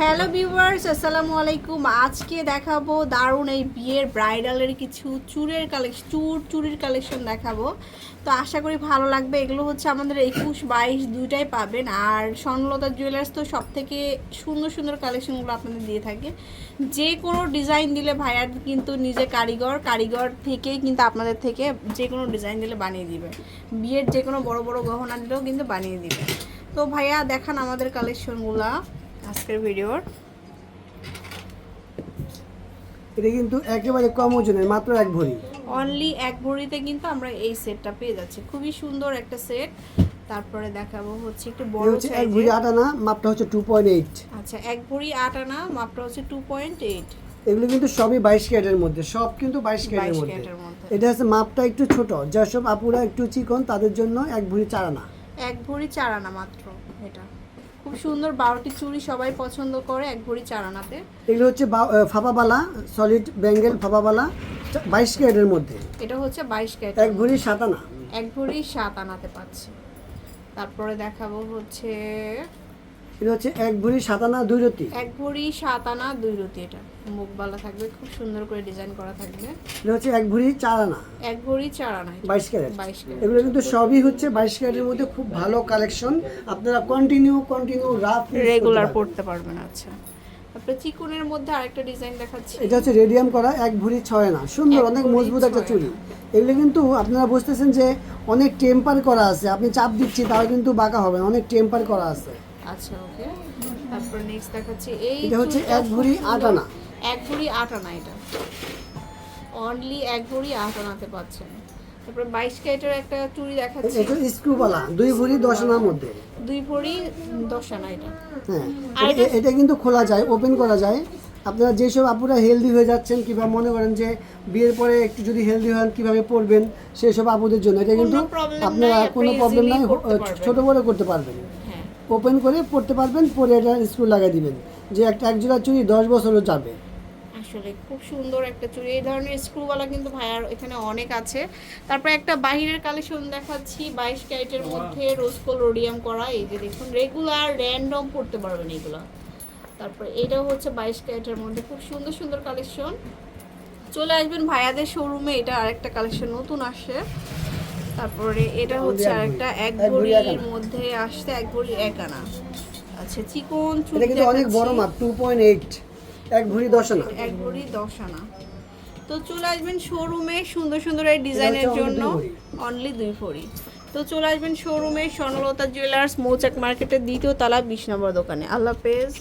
Hello viewers আসসালামু আলাইকুম। আজকে দেখাবো দারুণ এই বিয়ের ব্রাইডালের কিছু চুরের কালেকশন চুর, চুরির কালেকশন দেখাবো। তো আশা করি ভালো লাগবে। এগুলো হচ্ছে আমাদের একুশ বাইশ দুইটাই পাবেন। আর স্বর্ণলতা জুয়েলার্স তো সব থেকে সুন্দর সুন্দর কালেকশনগুলো আপনাদের দিয়ে থাকে। যে কোনো ডিজাইন দিলে ভাইয়ার কিন্তু নিজে কারিগর কারিগর থেকেই কিন্তু আপনাদের থেকে যে কোনো ডিজাইন দিলে বানিয়ে দিবে। বিয়ের যে কোনো বড় বড় গহনা দিলেও কিন্তু বানিয়ে দিবে। তো ভাইয়া, দেখান আমাদের কালেকশনগুলা। আজকের ভিডিওর। এটা কিন্তু একেবারে কম ওজনের মাত্র এক ভরি। অনলি এক ভরিতে কিন্তু আমরা এই সেটটা পেয়ে যাচ্ছি। খুবই সুন্দর একটা সেট তারপরে দেখাবো হচ্ছে একটু বড় হচ্ছে এক ভরি সাইজের আটানা মাপটা হচ্ছে টু পয়েন্ট এইট আচ্ছা এক ভরি আট আনা মাপটা হচ্ছে টু পয়েন্ট এইট এগুলো কিন্তু সবই বাইশ ক্যারেটের মধ্যে সব কিন্তু বাইশ ক্যারেটের মধ্যে। এটা হচ্ছে মাপটা একটু ছোট যেসব আপুরা একটু চিকন তাদের জন্য এক ভরি চার আনা। এক ভরি চার আনা মাত্র এটা। খুব সুন্দর বারোটি চুড়ি সবাই পছন্দ করে এক ভরি চার আনাতে এগুলো হচ্ছে ফাপাবালা সলিড ব্যাঙ্গেল ফাপাবালা বাইশ ক্যারেটের মধ্যে। এটা হচ্ছে বাইশ ক্যারেট। এক ভরি সাত আনা। এক ভরি সাত আনাতে পাচ্ছি। তারপরে দেখাবো হচ্ছে এটা হচ্ছে এক ভরি সাত আনা দুই রতি। এক ভরি সাত আনা দুই রতি এটা। মুখবালা থাকবে খুব সুন্দর করে ডিজাইন করা থাকবে। এটা হচ্ছে এক ভরি চার আনা। এক ভরি চার আনা বাইশ ক্যারেট। বাইশ ক্যারেট। এগুলো কিন্তু সবই হচ্ছে বাইশ ক্যারেটের মধ্যে খুব ভালো কালেকশন আপনারা কন্টিনিউ কন্টিনিউ রাফ রেগুলার পড়তে পারবেন আচ্ছা। তারপরে চিকুনের মধ্যে আরেকটা ডিজাইন দেখাচ্ছি। এটা হচ্ছে রেডিয়াম করা এক ভরি ছয় না সুন্দর অনেক মজবুত একটা চুড়ি। এগুলো কিন্তু আপনারা বুঝতেছেন যে অনেক টেম্পার করা আছে। আপনি চাপ দিচ্ছি তাও কিন্তু বাঁকা হবে অনেক টেম্পার করা আছে। আচ্ছা ওকে। তারপরে নেক্সট দেখাচ্ছি। এই এটা হচ্ছে এক ভরি। আট আনা। এক ভরি আট আনা এটা। অনলি এক ভরি আট আনাতে পাচ্ছেন। তারপরে বাইশ ক্যারেটের একটা চুড়ি দেখাচ্ছি। এটা স্ক্রুবালা দুই ভরি দশ আনার মধ্যে। দুই ভরি দশ আনা এটা। হ্যাঁ এটা- কিন্তু খোলা যায় ওপেন করা যায়। আপনারা যেসব আপুরা হেলদি হয়ে যাচ্ছেন কিংবা মনে করেন যে বিয়ের পরে একটু যদি হেলদি হন কীভাবে পড়বেন সেই সব আপুদের জন্য। এটা কিন্তু কোনো আপনারা কোনো প্রবলেম নাই ছোট বড় করতে পারবেন। ওপেন করে পড়তে পারবেন, পরে এটা স্ক্রু লাগাই দিবেন। যে একটা এক জোড়া চুড়ি দশ বছরও যাবে। আসলে খুব সুন্দর একটা চুড়ি এই ধরনের স্ক্রুওয়ালা কিন্তু ভাইয়ার এখানে অনেক আছে। তারপরে একটা বাহিরের কালেকশন দেখাচ্ছি, বাইশ ক্যারেটের মধ্যে রোজকোল রোডিয়াম করা। এই যে দেখুন রেগুলার র্যান্ডম পড়তে পারবেন এগুলো। তারপরে এটাও হচ্ছে বাইশ ক্যারেটের মধ্যে। খুব সুন্দর সুন্দর কালেকশন চলে আসবেন ভাইয়াদের শোরুমে এটা আরেকটা কালেকশন নতুন আসছে। তারপরে এটা হচ্ছে। আরেকটা এক এক ভরি এক ভরির মধ্যে আসছে এক ভরি এক আনা। আচ্ছা চিকন চুড়ি এটা কিন্তু অনেক বড় মাপ টু পয়েন্ট এইট এক ভরি দশ আনা। এক ভরি দশ আনা। তো চলে আসবেন শোরুমে সুন্দর সুন্দর এই ডিজাইনের জন্য। অনলি দুই ভরি তো চলে আসবেন শোরুমে স্বর্ণলতা জুয়েলার্স মৌচাক মার্কেটের দ্বিতীয় তলা বিশ নম্বর দোকানে। আল্লাহ হাফেজ।